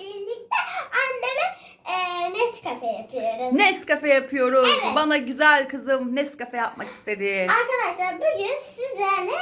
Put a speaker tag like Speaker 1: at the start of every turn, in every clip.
Speaker 1: birlikte anneme e, Nescafe yapıyoruz.
Speaker 2: Nescafe yapıyoruz.
Speaker 1: Evet.
Speaker 2: Bana güzel kızım Nescafe yapmak istedi.
Speaker 1: Arkadaşlar bugün sizlerle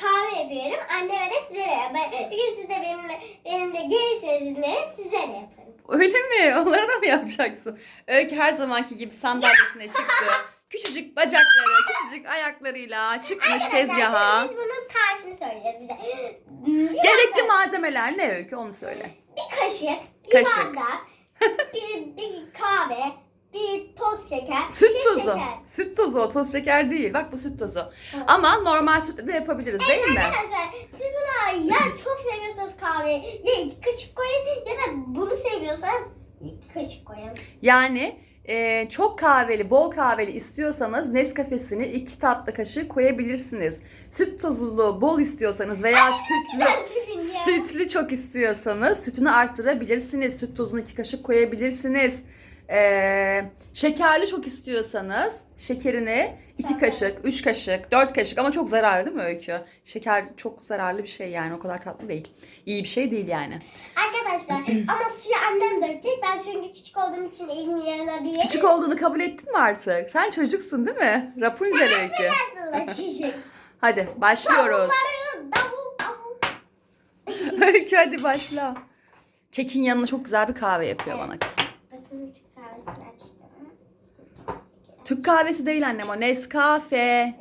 Speaker 1: kahve yapıyorum. Anneme de size de yaparım. Bugün siz de benimle, benimle gelirseniz dinleriz size de yaparım.
Speaker 2: Öyle mi? Onlara da mı yapacaksın? Öykü her zamanki gibi sandalyesine çıktı. Küçücük bacakları, küçücük ayaklarıyla çıkmış
Speaker 1: Arkadaşlar
Speaker 2: tezgaha.
Speaker 1: biz bunun tarifini söyleyeceğiz bize.
Speaker 2: Gerekli malzemeler ne Öykü onu söyle.
Speaker 1: Bir kaşık, bir
Speaker 2: Kaşık.
Speaker 1: bardak, bir, bir kahve, bir toz şeker,
Speaker 2: Süt
Speaker 1: bir
Speaker 2: tozu.
Speaker 1: şeker.
Speaker 2: Süt tozu, o toz şeker değil. Bak bu süt tozu.
Speaker 1: Evet.
Speaker 2: Ama normal sütle de yapabiliriz değil mi?
Speaker 1: Arkadaşlar siz buna ya çok seviyorsanız kahveyi ya iki kaşık koyun ya da bunu seviyorsanız iki kaşık koyun.
Speaker 2: Yani e, çok kahveli, bol kahveli istiyorsanız Nescafe'sini iki tatlı kaşığı koyabilirsiniz. Süt tozulu bol istiyorsanız veya sütlü
Speaker 1: Ya.
Speaker 2: sütlü çok istiyorsanız sütünü arttırabilirsiniz. Süt tozunu iki kaşık koyabilirsiniz. E, şekerli çok istiyorsanız şekerini iki
Speaker 1: Tamam.
Speaker 2: kaşık, üç kaşık, dört kaşık ama çok zararlı değil mi Öykü? Şeker çok zararlı bir şey yani o kadar tatlı değil. İyi bir şey değil yani.
Speaker 1: Arkadaşlar ama suyu annem dökecek. Ben çünkü küçük olduğum için elimin yanına bir
Speaker 2: Küçük olduğunu kabul ettin mi artık? Sen çocuksun değil mi? Rapunzel Öykü.
Speaker 1: hazırlayacak.
Speaker 2: Hadi başlıyoruz.
Speaker 1: Davulları davul davul.
Speaker 2: Öykü hadi başla. Kekin yanına çok güzel bir kahve yapıyor bana kızım.
Speaker 1: Türk
Speaker 2: kahvesi değil annem o Nescafe.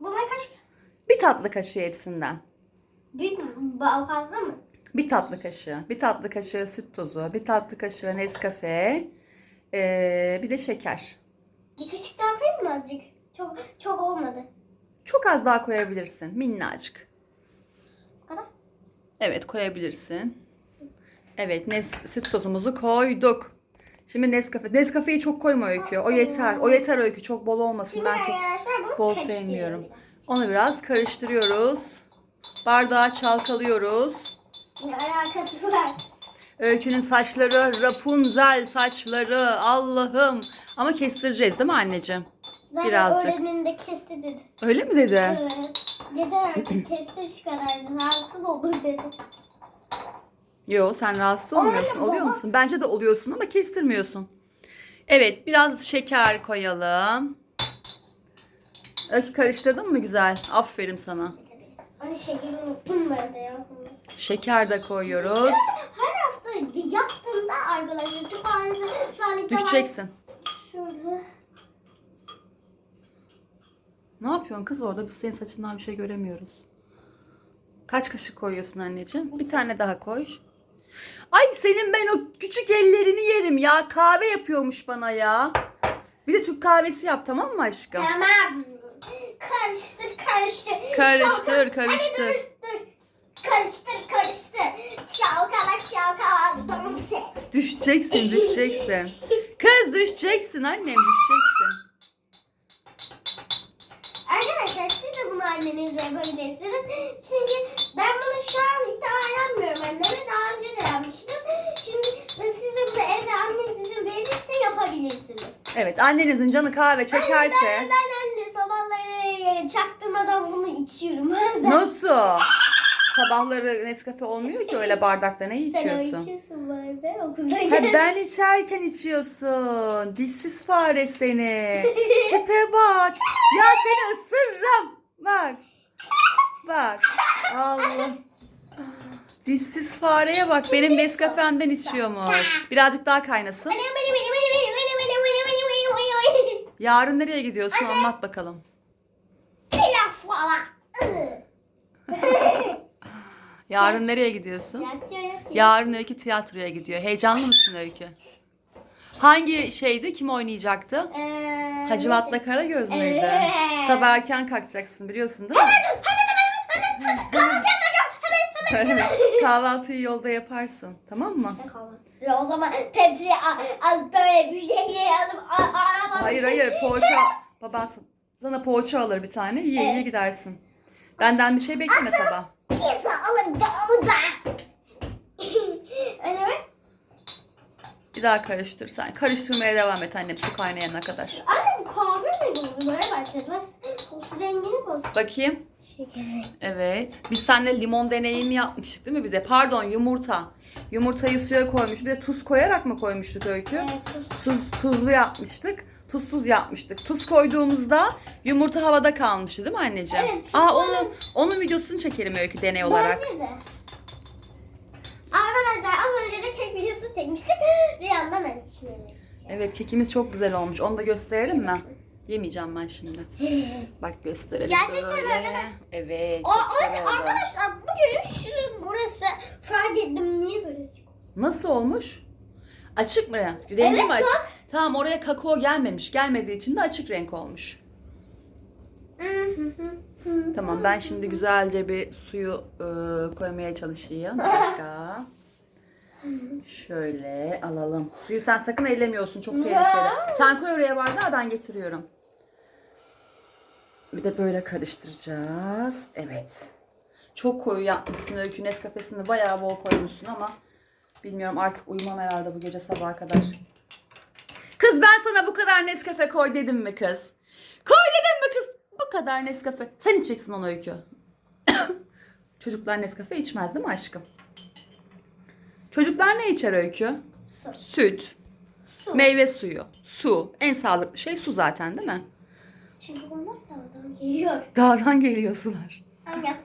Speaker 1: Buna kaç
Speaker 2: bir tatlı kaşığı hepsinden.
Speaker 1: büyük mü? Ba- Fazla mı?
Speaker 2: Bir tatlı kaşığı. Bir tatlı kaşığı süt tozu. Bir tatlı kaşığı Nescafe. ee, bir de şeker.
Speaker 1: Bir kaşık daha koyayım mı azıcık? Çok çok olmadı.
Speaker 2: Çok az daha koyabilirsin. Minnacık.
Speaker 1: Bu kadar.
Speaker 2: Evet koyabilirsin. Evet nes süt tozumuzu koyduk. Şimdi Nescafe. Nescafe'yi çok koyma öykü. O yeter. O yeter öykü. Çok bol olmasın.
Speaker 1: Şimdi
Speaker 2: Ben çok
Speaker 1: arkadaşlar
Speaker 2: bol sevmiyorum. Onu biraz karıştırıyoruz. Bardağı çalkalıyoruz.
Speaker 1: Ne alakası var?
Speaker 2: Öykünün saçları Rapunzel saçları. Allah'ım. Ama kestireceğiz değil mi anneciğim?
Speaker 1: Zaten
Speaker 2: Birazcık.
Speaker 1: öğretmenin de kesti dedi.
Speaker 2: Öyle mi dedi?
Speaker 1: Evet. Yeter artık kesti şu kadardı. Rahatsız olur dedi.
Speaker 2: Yo sen rahatsız olmuyorsun. Oluyor musun? Bence de oluyorsun ama kestirmiyorsun. Evet biraz şeker koyalım. Öykü karıştırdın mı güzel? Aferin sana.
Speaker 1: Onu şekerini unuttum ben de ya.
Speaker 2: Şeker de koyuyoruz.
Speaker 1: Her hafta yattığımda arkadaşlar ailesi şu an ilk defa-
Speaker 2: Düşeceksin.
Speaker 1: Şurada.
Speaker 2: Ne yapıyorsun kız orada? Biz senin saçından bir şey göremiyoruz. Kaç kaşık koyuyorsun anneciğim? Bir tane daha koy. Ay senin ben o küçük ellerini yerim ya. Kahve yapıyormuş bana ya. Bir de Türk kahvesi yap tamam mı aşkım?
Speaker 1: Tamam. Karıştır karıştır.
Speaker 2: Karıştır, karıştır.
Speaker 1: Hadi dur dur. Karıştır karıştır. Çalkala çalkala. Tamam sen.
Speaker 2: Düşeceksin, düşeceksin. Kız düşeceksin annem, düşeceksin.
Speaker 1: Arkadaşlar siz de bunu annenizle yapabilirsiniz. Çünkü ben bunu şu an defa yapmıyorum anneme. Daha önce de yapmıştım. Şimdi siz de bunu evde anneniz izin verirse yapabilirsiniz.
Speaker 2: Evet, annenizin canı kahve
Speaker 1: Ben,
Speaker 2: çekerse
Speaker 1: ben anne sabahları çaktırmadan bunu içiyorum. Bazen.
Speaker 2: nasıl? Sabahları Nescafe olmuyor ki öyle bardakta ne
Speaker 1: Sen o
Speaker 2: içiyorsun?
Speaker 1: içiyorsun bazen okuldan
Speaker 2: Ha, ben içerken içiyorsun. Dişsiz fare seni. Tipe bak. Ya seni ısırırım. Bak. Bak. Allah. Dişsiz fareye bak. Benim Nescafe'mden içiyormuş. Birazcık daha kaynasın. Yarın nereye gidiyorsun? Anlat bakalım. Yarın nereye gidiyorsun? Yarın Öykü tiyatroya gidiyor. Heyecanlı mısın Öykü? Hangi şeydi? Kim oynayacaktı?
Speaker 1: Ee,
Speaker 2: Hacivat'la Karagöz müydü?
Speaker 1: Evet.
Speaker 2: Sabah erken kalkacaksın biliyorsun değil mi? Evet. Kahvaltıyı yolda yaparsın. Tamam mı?
Speaker 1: kahvaltısı. O zaman tepsiye al, al böyle bir şey alıp al, al, al.
Speaker 2: Hayır hayır poğaça. Baban sana poğaça alır bir tane. Yiye yiye
Speaker 1: Evet.
Speaker 2: gidersin. Benden bir şey bekleme sabah.
Speaker 1: Pizza alın da da. Anne bak.
Speaker 2: Bir daha karıştır sen. Karıştırmaya devam et annem su kaynayana kadar.
Speaker 1: Anne kahve mi doldurmaya başladı? Bak tostu rengini boz.
Speaker 2: Bakayım. Evet. Biz seninle limon deneyimi yapmıştık değil mi bir de? Pardon yumurta. Yumurtayı suya koymuş. Bir de tuz koyarak mı koymuştuk Öykü?
Speaker 1: Evet.
Speaker 2: Tuz, tuzlu yapmıştık. Tuzsuz yapmıştık. Tuz koyduğumuzda yumurta havada kalmıştı değil mi anneciğim?
Speaker 1: Evet, tuz
Speaker 2: Aa onun onun videosunu çekelim Öykü deney olarak.
Speaker 1: Bence de. Arkadaşlar az önce de kek videosu çekmiştik. Bir yandan ben şöyle.
Speaker 2: Evet kekimiz çok güzel olmuş. Onu da gösterelim mi? Yemeyeceğim ben şimdi. Bak gösterelim
Speaker 1: Gerçekten
Speaker 2: böyle.
Speaker 1: öyle mi?
Speaker 2: Evet.
Speaker 1: O,
Speaker 2: Çok güzel oldu.
Speaker 1: arkadaşlar bugün şunun burası fark ettim niye böyle çıkıyor?
Speaker 2: Nasıl olmuş? Açık mı? Rengi
Speaker 1: Evet,
Speaker 2: mi açık? Tamam oraya kakao gelmemiş. Gelmediği için de açık renk olmuş. Tamam ben şimdi güzelce bir suyu e, koymaya çalışayım. Bir dakika. Şöyle alalım. Suyu sen sakın ellemiyorsun çok tehlikeli. Sen koy oraya bardağı ben getiriyorum. Bir de böyle karıştıracağız. Evet. Çok koyu yapmışsın Öykü Nescafe'sini bayağı bol koymuşsun ama bilmiyorum artık uyumam herhalde bu gece sabaha kadar. Kız ben sana bu kadar Nescafe koy dedim mi kız? Koy dedim mi kız? Bu kadar Nescafe. Sen içeceksin onu Öykü. Çocuklar Nescafe içmez değil mi aşkım? Çocuklar ne içer Öykü?
Speaker 1: Su.
Speaker 2: Süt,
Speaker 1: Su.
Speaker 2: meyve suyu, su. En sağlıklı şey su zaten değil mi?
Speaker 1: Çünkü bunlar dağdan geliyor.
Speaker 2: Dağdan geliyor sular.
Speaker 1: Anne.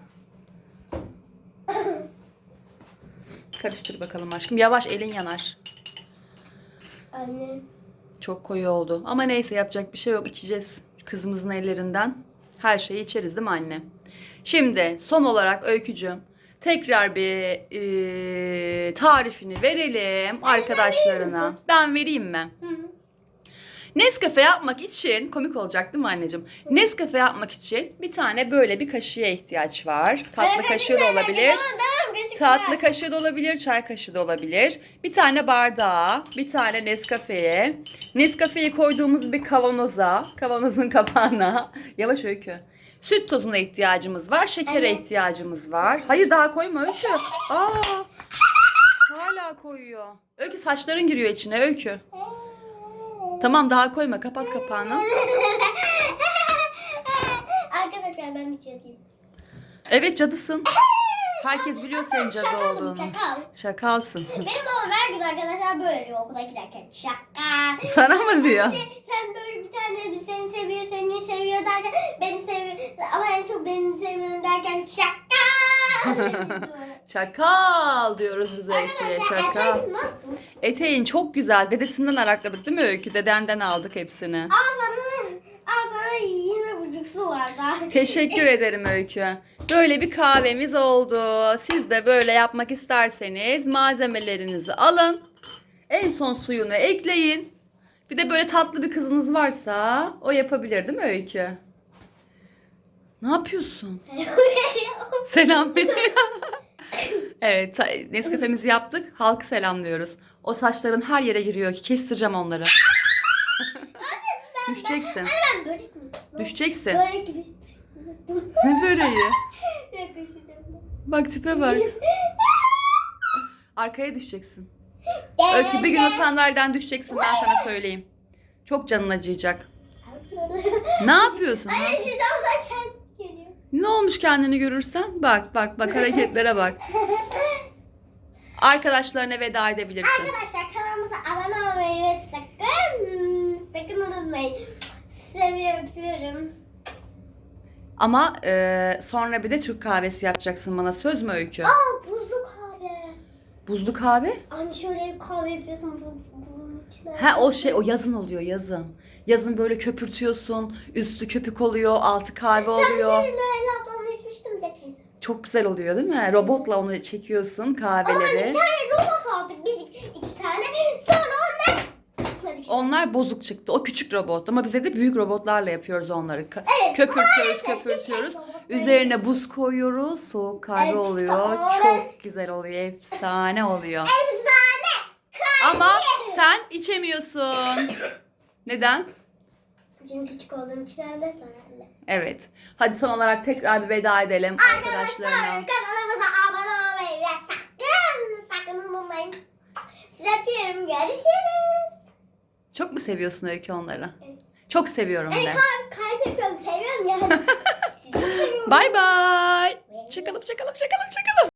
Speaker 2: Karıştır bakalım aşkım. Yavaş elin yanar.
Speaker 1: Anne.
Speaker 2: Çok koyu oldu. Ama neyse yapacak bir şey yok. İçeceğiz kızımızın ellerinden. Her şeyi içeriz değil mi anne? Şimdi son olarak Öykücüğüm tekrar bir eee, tarifini verelim arkadaşlarına. Ben vereyim mi?
Speaker 1: Hı hı.
Speaker 2: Nescafe yapmak için komik olacak değil mi anneciğim? Nescafe yapmak için bir tane böyle bir kaşığa ihtiyaç var. Tatlı
Speaker 1: Evet,
Speaker 2: kaşığı da olabilir. Tatlı kaşığı da olabilir, çay kaşığı da olabilir. Bir tane bardağa, bir tane Nescafe'ye, Nescafe'yi koyduğumuz bir kavanoza, kavanozun kapağına, yavaş öykü. Süt tozuna ihtiyacımız var, şekere ihtiyacımız var. Hayır daha koyma öykü. Aa, hala koyuyor. Öykü saçların giriyor içine öykü. Tamam daha koyma, kapat kapağını.
Speaker 1: Arkadaşlar ben bir şey diyeyim.
Speaker 2: Evet cadısın. Herkes biliyor senin cadı
Speaker 1: Şakalım,
Speaker 2: olduğunu.
Speaker 1: şakal.
Speaker 2: Şakalsın.
Speaker 1: Benim babam her gün arkadaşlar böyle diyor okula giderken. Şaka.
Speaker 2: Sana mı diyor?
Speaker 1: Sen, sen böyle bir tane bir seni seviyor, seni seviyor derken beni seviyor ama en çok beni seviyorum derken şaka.
Speaker 2: Çakal diyoruz biz Öykü'ye. Çakal. Eteğin çok güzel. Dedesinden arakladık değil mi Öykü? Dedenden aldık hepsini.
Speaker 1: Al sana, al buçuk su var daha.
Speaker 2: Teşekkür ederim Öykü. Böyle bir kahvemiz oldu. Siz de böyle yapmak isterseniz malzemelerinizi alın. En son suyunu ekleyin. Bir de böyle tatlı bir kızınız varsa o yapabilir değil mi Öykü? Ne yapıyorsun? Selam veriyor. evet, Nescafe'mizi yaptık. Halkı selamlıyoruz. O saçların her yere giriyor ki kestireceğim onları. Düşeceksin.
Speaker 1: ben börek mi?
Speaker 2: Düşeceksin.
Speaker 1: Börek gibi.
Speaker 2: Ne böreği?
Speaker 1: Yakışacağım.
Speaker 2: Bak tipe bak. Arkaya düşeceksin. Öykü bir gün o sandalyeden düşeceksin ben sana söyleyeyim. Çok canın acıyacak. Ne yapıyorsun?
Speaker 1: şu geliyor.
Speaker 2: Ne olmuş kendini görürsen? Bak bak bak hareketlere bak. Arkadaşlarına veda edebilirsin.
Speaker 1: Arkadaşlar kanalımıza abone olmayı ve sakın sakın unutmayın. Seviyorum öpüyorum.
Speaker 2: Ama e, sonra bir de Türk kahvesi yapacaksın bana söz mü Öykü?
Speaker 1: Aa buzlu kahve.
Speaker 2: Buzlu kahve?
Speaker 1: Hani şöyle bir kahve yapıyorsun buz, buzun içine.
Speaker 2: Ha o şey o yazın oluyor yazın. Yazın böyle köpürtüyorsun. Üstü köpük oluyor, altı kahve oluyor.
Speaker 1: Ben bir Noel ablamla içmiştim de teyze.
Speaker 2: Çok güzel oluyor değil mi? Robotla onu çekiyorsun
Speaker 1: Ama hani
Speaker 2: kahveleri.
Speaker 1: bir tane robot aldık biz iki tane. Sonra. Onlar
Speaker 2: bozuk çıktı. O küçük robot ama bize de büyük robotlarla yapıyoruz onları. Ka-
Speaker 1: Evet,
Speaker 2: köpürtüyoruz, köpürtüyoruz. Üzerine buz koyuyoruz. Soğuk kahve
Speaker 1: Efsane.
Speaker 2: oluyor. Çok güzel oluyor. Efsane oluyor.
Speaker 1: Efsane.
Speaker 2: Ama sen içemiyorsun. Neden?
Speaker 1: Çünkü küçük olduğum için de sana
Speaker 2: Evet. Hadi son olarak tekrar bir veda edelim arkadaşlarına.
Speaker 1: Arkadaşlar kanalımıza abone olmayı ve sakın sakın unutmayın. Size öpüyorum. Görüşürüz.
Speaker 2: Çok mu seviyorsun Öykü onları?
Speaker 1: Evet.
Speaker 2: Çok seviyorum
Speaker 1: Evet,
Speaker 2: de.
Speaker 1: kalp, kalp yapıyorum. Seviyorum seviyorum.
Speaker 2: Bay bay. Çakalım çakalım çakalım çakalım.